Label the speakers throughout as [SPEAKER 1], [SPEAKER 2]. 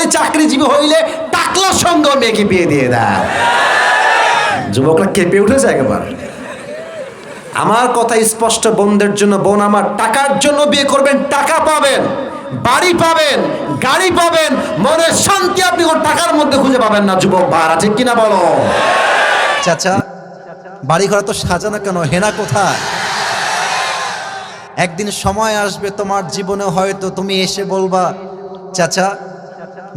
[SPEAKER 1] সরকারি চাকরিজীবী হইলে টাকলার সঙ্গে মেয়েকে বিয়ে দিয়ে দেয় যুবকরা কেঁপে উঠেছে একেবারে। আমার কথা স্পষ্ট বোনদের জন্য, বোন আমার, টাকার জন্য বিয়ে করবেন, টাকা পাবেন, বাড়ি পাবেন, গাড়ি পাবেন মনের শান্তি আপনি কোন টাকার মধ্যে খুঁজে পাবেন না, যুবক ভাড়া ঠিক কিনা বলো?
[SPEAKER 2] চাচা বাড়ি ঘর তো সাজানো কেন? হেনা কোথায়? একদিন সময় আসবে তোমার জীবনে, হয়তো তুমি এসে বলবা, চাচা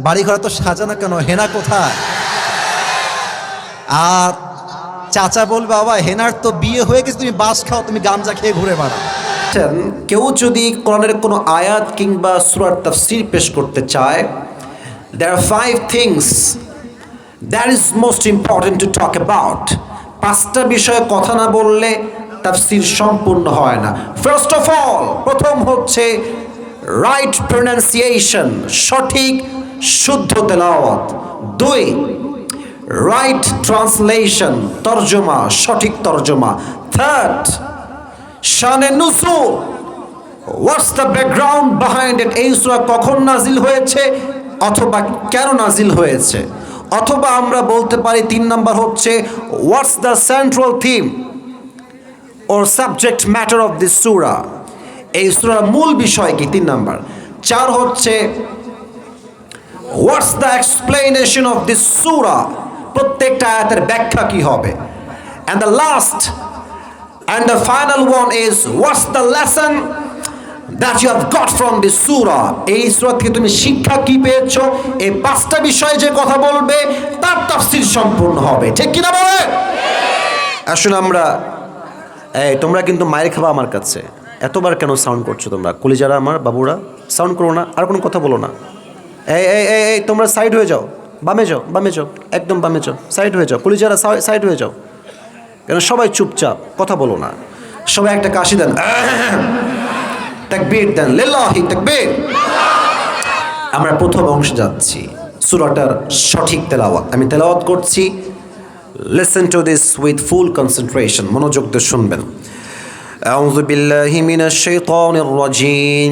[SPEAKER 2] বাড়ি ঘর তো সাজানো কেন? হেনা কোথায়? আর চাচা বলবে, বাবা, হেনার তো বিয়ে হয়ে গেছে, তুমি বাস খাও, তুমি গামজা খেয়ে ঘুরে বেড়াও।
[SPEAKER 1] কেউ যদি কোরআনের কোনো আয়াত কিংবা সুরার তাফসির পেশ করতে চায়, there are five things that is most important to talk about পাঁচটা বিষয়ে কথা না বললে তাফসির সম্পূর্ণ হয় না। ফার্স্ট অফ অল প্রথম হচ্ছে রাইট প্রনাউন্সিয়েশন সঠিক শুদ্ধ তেলাওয়াত। দুই রাইট ট্রান্সলেশন তর্জমা, সঠিক তর্জমা। থার্ড শানে নুসুল what's the background behind it এই সূরা কখন নাজিল হয়েছে? অথবা কেন নাজিল হয়েছে? অথবা আমরা বলতে পারি তিন নাম্বার হচ্ছে what's the central theme or subject matter of this সূরা? এই সূরার মূল বিষয় কি? তিন নাম্বার। চার হচ্ছে what's the explanation of this সুরা প্রত্যেকটা আয়াতের ব্যাখ্যা কি হবে? And the last and the final one is, what's the lesson that you have got from this সুরা এই সূরা থেকে তুমি শিক্ষা কি পেয়েছ? এই পাঁচটা বিষয়ে যে কথা বলবে, তার তাফসীর সম্পূর্ণ হবে। ঠিক কি না বলে? আসলে আমরা, এই, তোমরা কিন্তু মায়ের খাবা আমার কাছে। এতবার কেন সাউন্ড করছ তোমরা? কলিজারা আমার, বাবুরা সাউন্ড করো না, আর কোনো কথা বলো না। এই এই এই এই তোমরা সাইড হয়ে যাও বামে যাও বামে যাও একদম বামে যাও সাইড হয়ে যাও কলিজারা সাইড হয়ে যাও কেন সবাই চুপচাপ কথা বলো না সবাই একটা কাশি দেন তাকবীর দেন লিল্লাহি তাকবীর আমরা প্রথম অংশ যাচ্ছি সূরাটার সঠিক তেলাওয়াত আমি তেলাওয়াত করছি listen to this with full concentration মনোযোগ দিয়ে শুনবেন أعوذ بالله من الشيطان الرجيم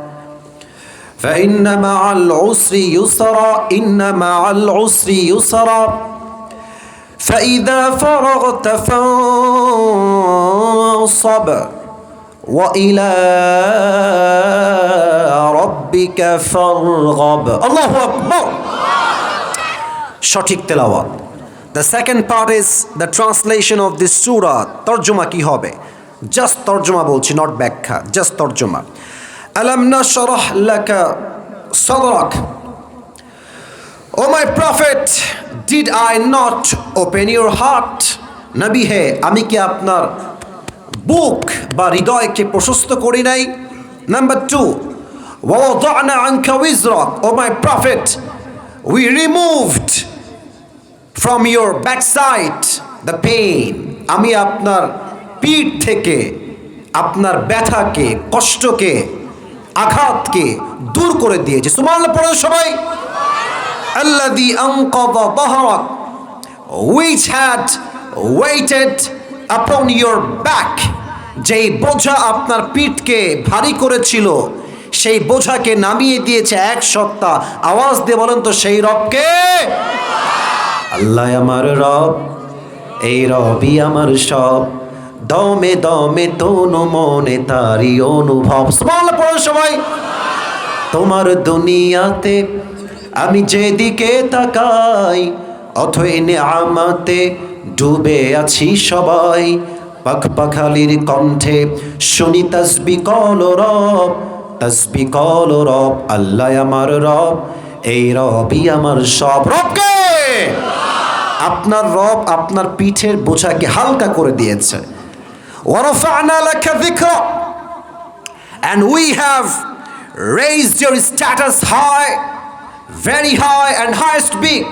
[SPEAKER 1] فإن مع العسر يسرا إن مع العسر يسرا فإذا فرغت فانصب وإلى ربك فارغب الله أكبر সঠিক তেলাওয়াত the second part is the translation of this সুরা তর্জমা কি হবে জাস্ট তর্জমা বলছি নট ব্যাখ্যা জাস্ট তর্জমা না শরহ লাকা সদরক O my prophet did I not open your heart নবী হে, আমি কি আপনার বুক বা হৃদয়কে প্রশস্ত করি নাই? নাম্বার টু ওয়াদানা আনকা উইজরক O my prophet we removed from your backside the pain আমি আপনার পিঠ থেকে, আপনার ব্যথাকে, কষ্টকে আঘাতকে দূর করে দিয়েছে। সুবহানাল্লাহ পড়ে সবাই। আনকাযা যাহরাক which had weighted upon your back, যেই বোঝা আপনার পিঠকে ভারী করেছিল, সেই বোঝাকে নামিয়ে দিয়েছে এক সপ্তাহ। আওয়াজ দিয়ে বলেন তো, সেই রবকে? আল্লাহ আমার রব, এই রবই আমার সব। দমে দমে তনু মনে তারি অনুভব। সুবহানাল্লাহ, পড়ো সবাই। তোমার দুনিয়াতে আমি যেদিকে তাকাই, অথই আমাতে ডুবে আছি সবাই। পাখ পাখালির কণ্ঠে শুনি তসবি কল রব, তসবি কল রব, আল্লাহ আমার রব, এই রবই আমার সব। রবকে! আপনার রব আপনার পিঠের বোঝাকে হালকা করে দিয়েছে। And we have raised your status high, very high and highest big.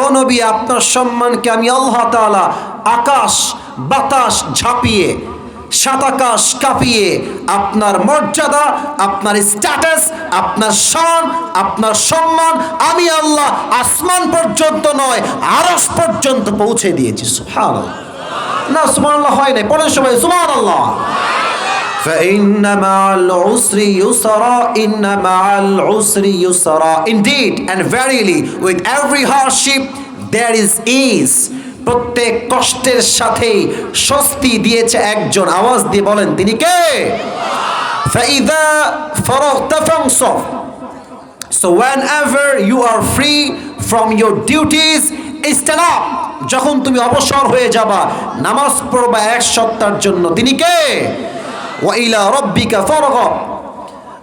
[SPEAKER 1] ও নবী আপনার সম্মানকে আমি আল্লাহ তাআলা আকাশ বাতাস ঝাঁপিয়ে সাত আকাশ কাঁপিয়ে আপনার মর্যাদা আপনার স্ট্যাটাস আপনার শান আপনার সম্মান আমি আল্লাহ আসমান পর্যন্ত নয় আরস পর্যন্ত পৌঁছে দিয়েছি। সুবহানাল্লাহ। না সুবহানাল্লাহ হয় নাই পরের সময় সুবহানাল্লাহ فإن مع العسر يسرا إن مع العسر يسرا Indeed and verily with every hardship there is ease প্রত্যেক কষ্টের সাথেই স্বস্তি দিয়েছে একজন আওয়াজ দিয়ে বলেন তিনি কে فإذا فرغت فانصب So whenever you are free from your duties, stand up. যখন তুমি অবসর হয়ে যাবা, নামাজ পড়বা এক সপ্তাহের জন্য, তিনি কে? ওয়াইলা রব্বিকা ফরগব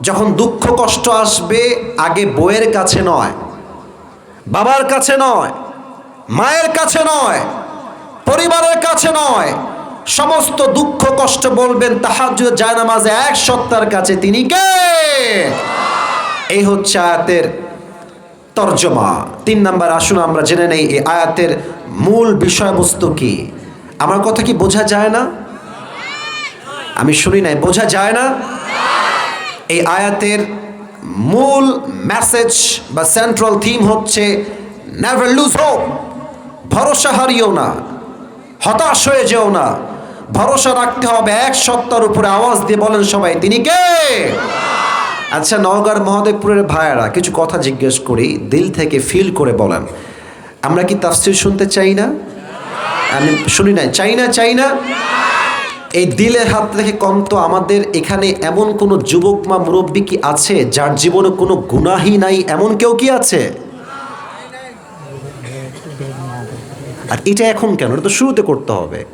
[SPEAKER 1] যখন দুঃখ কষ্ট আসবে, আগে বইয়ের কাছে নয়, বাবার কাছে নয়, মায়ের কাছে নয়, পরিবারের কাছে নয়, সমস্ত দুঃখ কষ্ট বলবেন তাহাজ জায়নামাজে এক সত্তার কাছে, তিনি কে? এই হচ্ছে আয়াতের তর্জমা। তিন নাম্বার, আসুন আমরা জেনে নেই এই আয়াতের মূল বিষয়বস্তু কি। আমার কথা কি বোঝা যায় না? আমি শুনি নাই, বোঝা যায় না? এই আয়াতের মূল মেসেজ বা সেন্ট্রাল থিম হচ্ছে নেভার লুজ হোপ ভরসা হারিও না, হতাশ হয়ে যেও না। ভরসা রাখতে হবে, এক সত্তার উপরে আওয়াজ দিয়ে বলেন সবাই, তিনি কে? আচ্ছা নওগাঁর মহাদেবপুরের ভাইয়েরা কিছু কথা জিজ্ঞেস করি, দিল থেকে ফিল করে বলেন। আমরা কি তাফসির শুনতে চাই না? আমি শুনি নাই। চাই না চাই না? এই দিলের হাত থেকে কম তো আমাদের এখানে এমন কোনো যুবক বা মুরব্বী কি আছে যার জীবনে কোনো গুনাহি নাই? এমন কেউ কি আছে? আর এটা এখন কেন? এটা তো শুরুতে করতে হবে।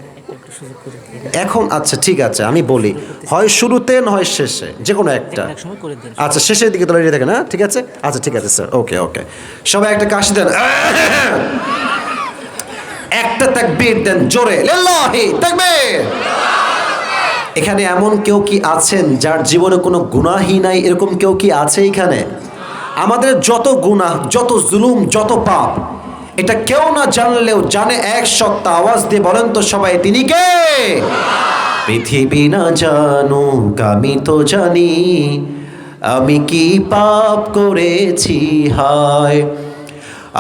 [SPEAKER 1] এখন আচ্ছা ঠিক আছে আমি বলি। হয় শুরুতে নয় শেষে যে কোনো একটা আচ্ছা শেষের দিকে তোলা থাকে না ঠিক আছে? আচ্ছা ঠিক আছে স্যার ওকে ওকে। সবাই একটা কাশি দেন। একটা তাকবীর দেন জোরে। লিল্লাহি তাকবীর এখানে এমন কেউ কি আছেন যার জীবনে কোনো গুনাহই নাই? এরকম কেউ কি আছে এখানে? আমাদের যত গুনাহ যত জুলুম যত পাপ এটা কেউ না জানলেও জানে, এক সত্তা আওয়াজ দিয়ে বলেন তো সবাই, তিনি কে? পৃথিবী না জানুক, আমি তো জানি, আমি কি পাপ করেছি, হায়।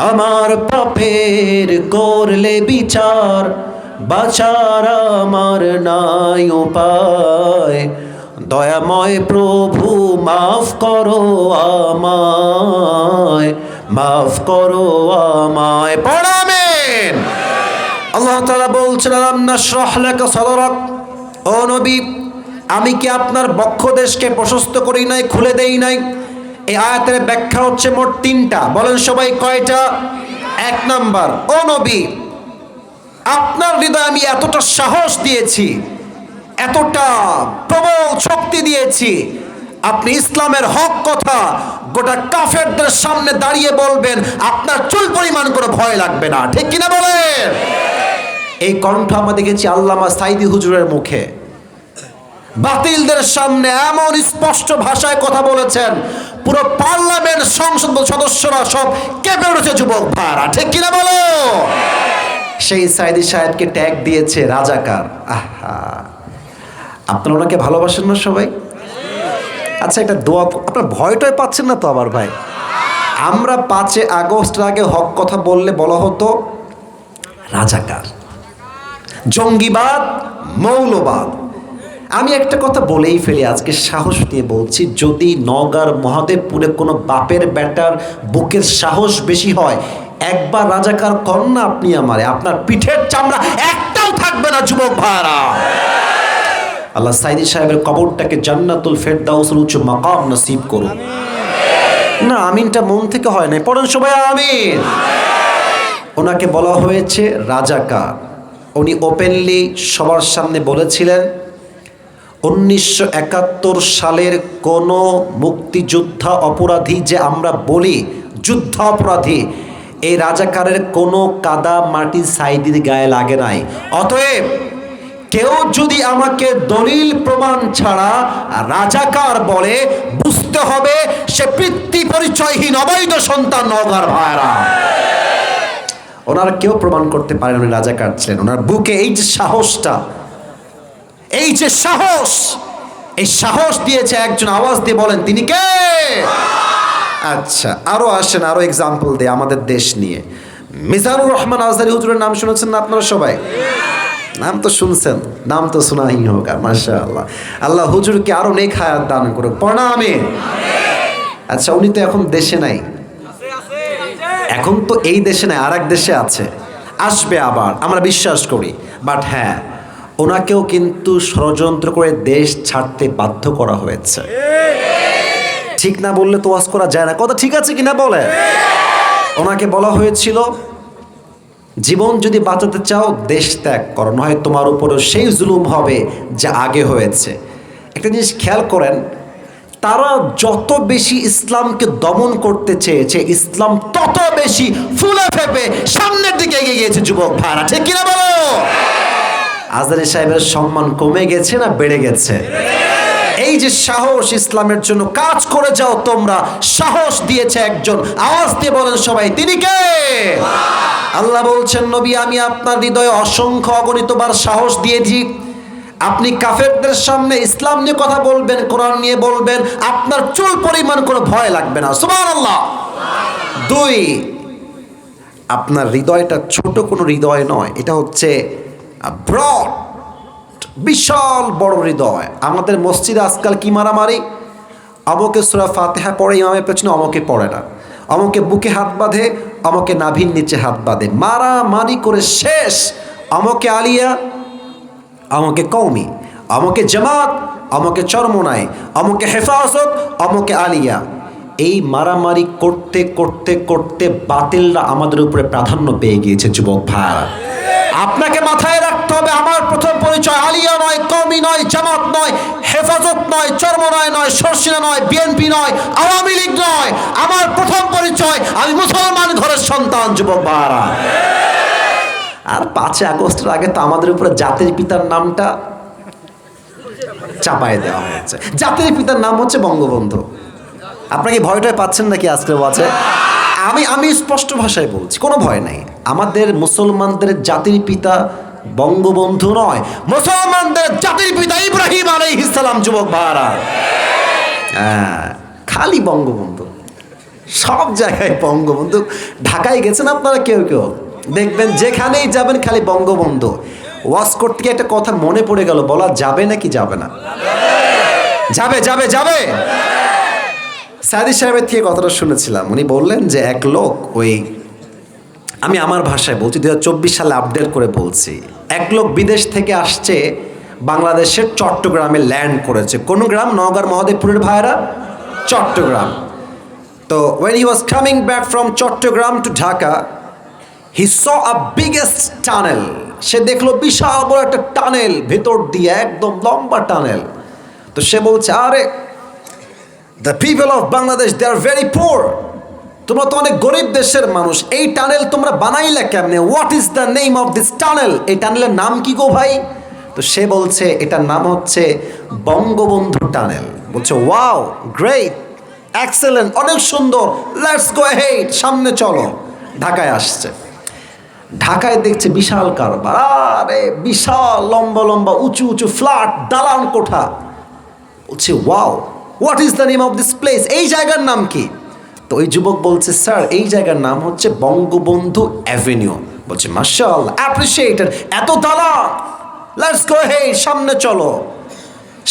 [SPEAKER 1] আমার পাপের করলে বিচার, বাচার আমার নাই উপায়। দয়াময় প্রভু, মাফ করো আমায়। মাফ করো আমায়। পড়াবেন আল্লাহ তাআলা বলছেন, আলাম নাশরাহ লাকা সাদরাক। ও নবী, আমি কি আপনার বক্ষ দেশকে প্রশস্ত করি নাই, খুলে দেই নাই? এই আয়াতের ব্যাখ্যা হচ্ছে মোট তিনটা। বলেন সবাই কয়টা? এক নাম্বার, ও নবী, আপনার হৃদয়ে আমি এতটা সাহস দিয়েছি, এতটা প্রবল শক্তি দিয়েছি আপনি ইসলামের হক কথা গোটা কাফেরদের সামনে দাঁড়িয়ে বলবেন, আপনার চুল পরিমাণ করে ভয় লাগবে না। ঠিক কিনা বলেন? এই কণ্ঠ আমরা দেখেছি আল্লামা সাইদি হুজুরের মুখে। বাতিলদের সামনে এমন স্পষ্ট ভাষায় কথা বলেছেন, পুরো পার্লামেন্ট সংসদ সদস্যরা সব কেঁপে উঠেছে যুবক ভাড়া ঠিক কিনা বলো? সেই সাইদি সাহেবকে ট্যাগ দিয়েছে রাজাকার। আহা। আপনারা ওনাকে ভালোবাসেন না সবাই? আচ্ছা একটা দোয়া আপনার ভয়টয় পাচ্ছেন না তো আবার ভাই? আমরা পাঁচে আগস্টের আগে হক কথা বললে বলা হতো, রাজাকার। জঙ্গিবাদ, মৌলবাদ। আমি একটা কথা বলেই ফেলি, আজকে সাহস নিয়ে বলছি, যদি নগার মহাদেবপুরে কোনো বাপের ব্যাটার বুকের সাহস বেশি হয়, একবার রাজাকার কর না আপনি আমারে, আপনার পিঠের চামড়া একটাও থাকবে না, যুবক ভাড়া আল্লাহ সাইদি সাহেবের কবরটাকে জান্নাতুল ফেরদাউসের উচ্চ মাকাম নসিব করুন। না, আমিনটা মন থেকে হয় নাই। পড়েন সবাই আমিন। ওনাকে বলা হয়েছে রাজাকার। উনি ওপেনলি সবার সামনে বলেছিলেন, উনিশশো একাত্তর সালের কোনো মুক্তিযোদ্ধা অপরাধী যে আমরা বলি যুদ্ধ অপরাধী এই রাজাকারের কোনো কাদা মাটি সাইদির গায়ে লাগে নাই। অতএব কেউ যদি আমাকে দলিল প্রমাণ ছাড়া রাজাকার বলে, বুঝতে হবে সে পিতৃ পরিচয়হীন অবৈধ সন্তান নগার ভাইরা। ওনার কেউ প্রমাণ করতে পারেন উনি রাজাকার ছিলেন। ওনার বুকে এই যে সাহসটা, এই যে সাহস, এই সাহস দিয়েছে একজন আওয়াজ দিয়ে বলেন, তিনি কে? আচ্ছা আরও আসেন, আরও এক্সাম্পল দিয়ে আমাদের দেশ নিয়ে। মিজানুর রহমান আজহারি হুজুরের নাম শুনেছেন না আপনারা সবাই? নাম তো শুনছেন, নাম তো শোনাই হোক মাশা আল্লাহ আল্লাহ হুজুরকে আরও নেক হায়াত দান করুক। প্রণামে আচ্ছা উনি তো এখন দেশে নাই। এখন তো এই দেশে নাই আর এক দেশে আছে। আসবে আবার, আমরা বিশ্বাস করি। বাট হ্যাঁ ওনাকেও কিন্তু ষড়যন্ত্র করে দেশ ছাড়তে বাধ্য করা হয়েছে। ঠিক না বললে তো ওয়াজ করা যায় না। কথা ঠিক আছে কিনা বলে ওনাকে বলা হয়েছিল জীবন যদি বাঁচাতে চাও, দেশ ত্যাগ করো নয় তোমার উপরেও সেই জুলুম হবে যা আগে হয়েছে। একটা জিনিস খেয়াল করেন, তারা যত বেশি ইসলামকে দমন করতে চেয়েছে, ইসলাম তত বেশি ফুলে ফেপে সামনের দিকে এগিয়ে গিয়েছে যুবক ভাড়া ঠিক কিনা বলো? আজহারি সাহেবের সম্মান কমে গেছে না বেড়ে গেছে? এই যে সাহস ইসলামের জন্য কাজ করে যাও তোমরা, সাহস দিয়েছে একজন। আওয়াজ দিয়ে বলেন সবাই, তিনি কে? আল্লাহ বলছেন, নবী, আমি আপনার হৃদয়ে অসংখ্য অগণিতবার সাহস দিয়েছি। আপনি কাফেরদের সামনে ইসলাম নিয়ে কথা বলবেন, কোরআন নিয়ে বলবেন, আপনার চুল পরিমাণ কোনো ভয় লাগবে না। সুবহানাল্লাহ। দুই, আপনার হৃদয়টা ছোট কোনো হৃদয় নয়, এটা হচ্ছে ব্রড বিশাল বড় হৃদয়। আমাদের মসজিদে আজকাল কি মারামারি? অমকে সুরা ফাতেহা পড়ে ইমামের পেছনে অমকে পড়ে না। অমকে বুকে হাত বাঁধে, অমকে নাভির নিচে হাত বাঁধে। মারামারি করে শেষ। অমকে আলিয়া আমাকে কৌমি আমাকে জামাত আমাকে চরমনায় আমাকে হেফাজত আমাকে আলিয়া। এই মারামারি করতে করতে করতে বাতিলরা আমাদের উপরে প্রাধান্য পেয়ে গিয়েছে, যুবক ভাইরা আপনাকে মাথায় রাখতে হবে, আমার প্রথম পরিচয়, আলিয়া নয় কমি নয়, জামাত নয়, হেফাজত নয়, চরমনায় নয় নয় সরসিনা নয়, বিএনপি নয়, আওয়ামী লীগ নয়। আমার প্রথম পরিচয়, আমি মুসলমান ঘরের সন্তান, যুবক ভাইরা। আর পাঁচই আগস্টের আগে তো আমাদের উপরে জাতির পিতার নামটা চাপায় দেওয়া হয়েছে। জাতির পিতার নাম হচ্ছে বঙ্গবন্ধু। আপনারা কি ভয়টায় পাচ্ছেন নাকি আজকের ওয়াজে? আমি আমি স্পষ্ট ভাষায় বলছি, কোনো ভয় নাই। আমাদের মুসলমানদের জাতির পিতা বঙ্গবন্ধু নয়, মুসলমানদের জাতির পিতা ইব্রাহিম আলাইহিস সালাম, যুবক ভাড়া হ্যাঁ খালি বঙ্গবন্ধু। সব জায়গায় বঙ্গবন্ধু। ঢাকায় গেছেন আপনারা কেউ কেউ? দেখবেন যেখানেই যাবেন খালি বঙ্গবন্ধু। করতে গিয়ে একটা কথা মনে পড়ে গেল, বলা যাবে নাকি যাবে না? যাবে যাবে যাবে! সাদি সাহেবের থেকে কথাটা শুনেছিলাম। উনি বললেন যে, এক লোক ওই আমি আমার ভাষায় বলছি দুই হাজার চব্বিশ সালে আপডেট করে বলছি। এক লোক বিদেশ থেকে আসছে, বাংলাদেশের চট্টগ্রামে ল্যান্ড করেছে। কোন গ্রাম? নওগাঁর মহাদেবপুরের ভাইরা চট্টগ্রাম। তো when he was coming back from Chittagong to Dhaka he saw a biggest tunnel সে দেখল বিশাল বড় একটা টানেল ভেতর দিয়ে একদম লম্বা টানেল তো সে বলছে, আরে the people of Bangladesh they are very poor তোমরা তো অনেক গরিব দেশের মানুষ। এই টানেল তোমরা বানাইলে কেমনে? What is the name of this tunnel এই টানেলের নাম কি গো ভাই? তো সে বলছে, এটার নাম হচ্ছে বঙ্গবন্ধু টানেল। বলছে ওয়াও গ্রেট এক্সেলেন্ট অনেক সুন্দর। লেটস গো হেড সামনে চলো। ঢাকায় আসছে। ঢাকায় দেখছে বিশাল কারবার। আরে, বিশাল, লম্বা লম্বা, উঁচু উঁচু ফ্ল্যাট, দালান কোঠা। বলছে wow what is the name of this place এই জায়গার নাম কি? তো ওই যুবক বলছে, স্যার, এই জায়গার নাম হচ্ছে বঙ্গবন্ধু অ্যাভিনিউ। বলছে মার্শাল অ্যাপ্রিসিয়েটেড এত দালান লেটস গো হে সামনে চলো।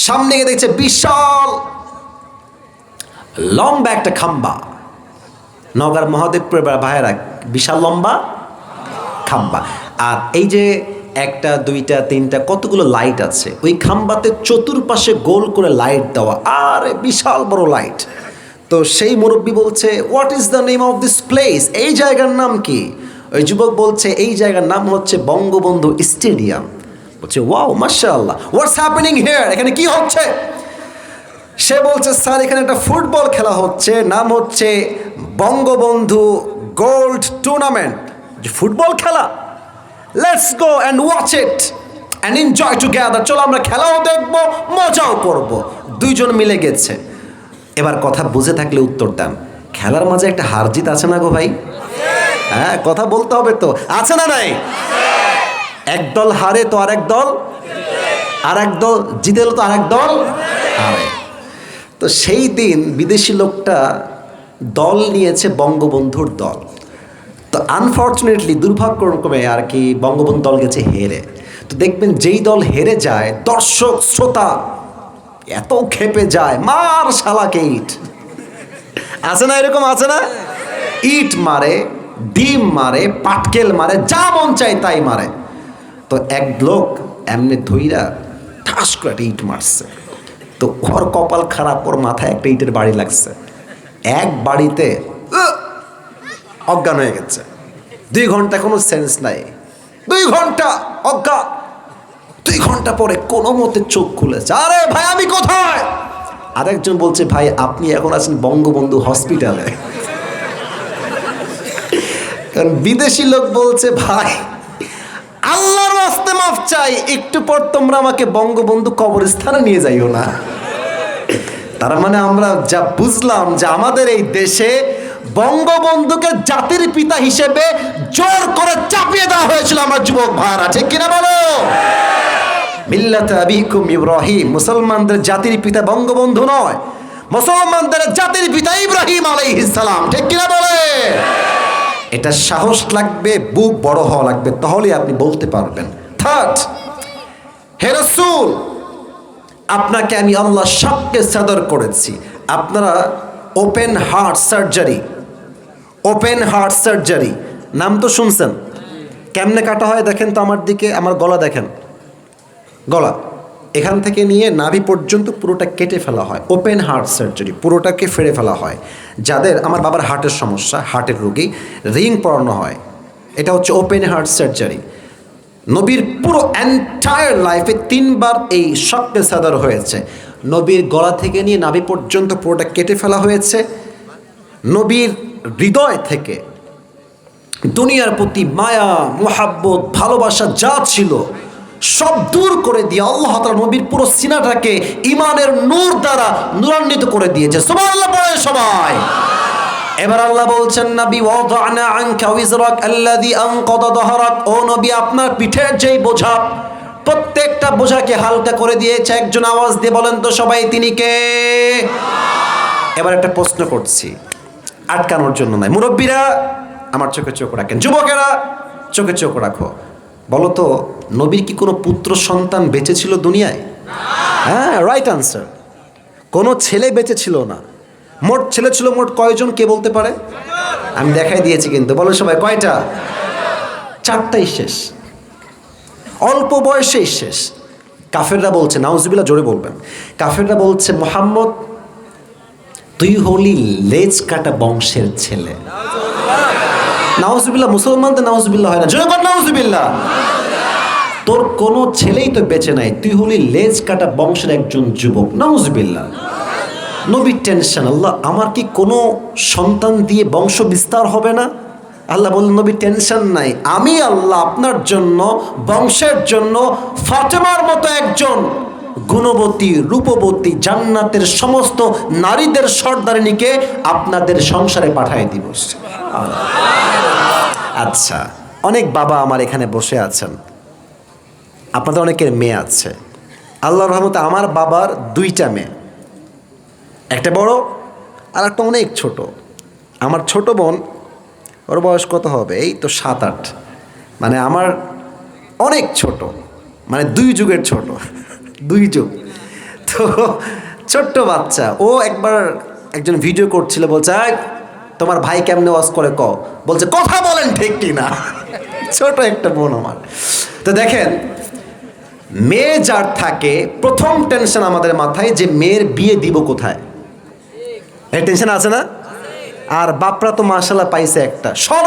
[SPEAKER 1] সামনে গিয়ে দেখছে বিশাল লম্বা একটা খাম্বা। নগর মহাদেবপুর ভাইয়েরা, বিশাল লম্বা খাম্বা। আর এই যে একটা, দুইটা, তিনটা, কতগুলো লাইট আছে, ওই খাম্বাতে চতুর্পাশে গোল করে লাইট দেওয়া। আরে, বিশাল বড় লাইট তো সেই মুরব্বী বলছে what is the name of this place এই জায়গার নাম কি? ওই যুবক বলছে, এই জায়গার নাম হচ্ছে বঙ্গবন্ধু স্টেডিয়াম। বলছে ওয়াও মাশাআল্লাহ হোয়াটস হ্যাপেনিং হিয়ার এখানে কি হচ্ছে? সে বলছে, স্যার, এখানে একটা ফুটবল খেলা হচ্ছে, নাম হচ্ছে বঙ্গবন্ধু গোল্ড টুর্নামেন্ট। ফুটবল খেলা let's go and watch it and enjoy together চলো আমরা খেলাও দেখব, মজাও করব। দুইজন মিলে গেছে। এবার কথা বুঝে থাকলে উত্তর দেন। খেলার মাঝে একটা হার জিত আছে না গো ভাই? হ্যাঁ কথা বলতে হবে তো। আছে না নাই? একদল হারে তো আরেক দল আর এক দল তো আরেক দল হারে। তো সেই দিন বিদেশি লোকটা দল নিয়েছে বঙ্গবন্ধুর দল। তো আনফর্চুনেটলি দুর্ভাগ্যক্রমে আর কি বঙ্গবন্ধু দল গেছে হেরে। তো দেখবেন যেই দল হেরে যায়, দর্শক, শ্রোতা এত খেপে যায়, মার শালাকে ইট। আছে না এরকম? আছে না? ইট মারে, ডিম মারে, পাটকেল মারে, যা মন চায় তাই মারে। তো এক লোক এমনি ধইরা ঠাস করে একটা ইট মারছে। তো ওর কপাল খারাপ, ওর মাথায় একটা ইটের বাড়ি লাগছে। এক বাড়িতে অজ্ঞান হয়ে গেছে। দুই ঘণ্টা কোনো সেন্স নাই। দুই ঘণ্টা অজ্ঞান। দুই ঘণ্টা পরে কোনো মতে চোখ খুলেছে আরে ভাই, আমি কোথায়? আরেকজন বলছে, ভাই, আপনি এখন আছেন বঙ্গবন্ধু হসপিটালে। কারণ বিদেশি লোক বলছে, ভাই, আল্লাহর রাস্তে মাফ চাই, একটু পর তোমরা আমাকে বঙ্গবন্ধু কবরস্থানে নিয়ে যাইও না। তার মানে আমরা যা বুঝলাম যে আমাদের এই দেশে বঙ্গবন্ধুকে জাতির পিতা হিসেবে জোর করে চাপিয়ে দেওয়া হয়েছিল আমার যুবক ভাইরা ঠিক কিনা বলো? মিল্লাত আবিকুম ইব্রাহিম। মুসলমানদের জাতির পিতা বঙ্গবন্ধু নয়, মুসলমানদের জাতির পিতা ইব্রাহিম আলাইহিস সালাম। ঠিক কিনা বলে? এটা সাহস লাগবে, বুক বড় হওয়া লাগবে তাহলে আপনি বলতে পারবেন। থার্ড হে রাসূল, আপনাকে আমি আল্লাহ সবকে সাদর করেছি। আপনারা open heart surgery, open heart surgery. নাম তো শুনছেন। কেমনে কাটা হয় দেখেন তো আমার দিকে, আমার গলা দেখেন। গলা। এখান থেকে নিয়ে নাভি পর্যন্ত পুরোটা কেটে ফেলা হয়। ওপেন হার্ট সার্জারি পুরোটাকে ফেড়ে ফেলা হয়। যাদের, আমার বাবার হার্টের সমস্যা হার্টের রোগী রিং পরানো হয়। এটা হচ্ছে ওপেন হার্ট সার্জারি নবীর পুরো এন্টায়ার লাইফে তিনবার এই শক্তে সাদার হয়েছে। নবীর গলা থেকে নিয়ে নাভি পর্যন্ত পুরোটা কেটে ফেলা হয়েছে। নবীর হৃদয় থেকে দুনিয়ার প্রতি মায়া, মোহাব্বত, ভালোবাসা যা ছিল সব দূর করে দিয়ে আল্লাহ তাআলা নবীর পুরো সিনাটাকে ইমানের নূর দ্বারা নূরান্বিত করে দিয়েছে। সুবহানাল্লাহ পড়ে সবাই। এবার আল্লাহ বলছেন, নবী ওয়াদানা আনকা উইজরাক আল্লাযী আনকাদা যাহরাক ও নবী, আপনার পিঠের যেই বোঝা, প্রত্যেকটা বোঝাকে হালকা করে দিয়েছে। একজন আওয়াজ দিয়ে বলেন তো সবাই, তিনি কে? এবার একটা প্রশ্ন করছি। আটকানোর জন্য নয় মুরব্বীরা, আমার চোখে চোখ রাখেন। যুবকেরা, চোখে চোখ রাখো। বলো তো নবীর কি কোনো পুত্র সন্তান বেঁচে ছিল দুনিয়ায়? হ্যাঁ রাইট আনসার কোনো ছেলে বেঁচে ছিল না। মোট ছেলে ছিল মোট কয়জন, কে বলতে পারে? আমি দেখাই দিয়েছি কিন্তু, বলো সবাই, কয়টা? চারটাই শেষ। অল্প বয়সেই শেষ। কাফেররা বলছে, নাউজুবিল্লাহ জোরে বলবেন, কাফেররা বলছে, মোহাম্মদ, তুই হলি লেজ কাটা বংশের ছেলে। নাউজুবিল্লাহ, মুসলমানদের নাউজুবিল্লাহ হয় না। জোরে কর নাউজুবিল্লাহ। তোর কোনো ছেলেই তো বেঁচে নাই। তুই হলি লেজ কাটা বংশের একজন যুবক। নাউজুবিল্লাহ। নবীর টেনশন, আল্লাহ, আমার কি কোনো সন্তান দিয়ে বংশ বিস্তার হবে না? আল্লাহ বললেন নবী, টেনশন নাই। আমি আল্লাহ আপনার জন্য, বংশের জন্য ফাতেমার মতো একজন গুণবতী, রূপবতী, জান্নাতের সমস্ত নারীদের সর্দারিনীকে আপনাদের সংসারে পাঠাই দিব। আচ্ছা অনেক বাবা আমার এখানে বসে আছেন। আপনাদের অনেকের মেয়ে আছে। আল্লাহর রহমতে আমার বাবার দুইটা মেয়ে। একটা বড় আর একটা অনেক ছোট। আমার ছোট বোন, ওর বয়স কত হবে? এই তো সাত আট। মানে আমার অনেক ছোট। মানে দুই যুগের ছোট। দুই যুগ তো ছোট্ট বাচ্চা ও একবার একজন ভিডিও করছিল বলছে "আয়, তোমার ভাই কেমনে ওয়াজ করে ক? বলছে কথা বলেন ঠিক কি না ছোট একটা বোন আমার। তো দেখেন মেয়ে যার থাকে প্রথম টেনশন আমাদের মাথায় যে মেয়ের বিয়ে দিব কোথায়। এই টেনশন আছে না? আর বাপরা তো মার্শাল্লাহ পাইছে একটা। সরকার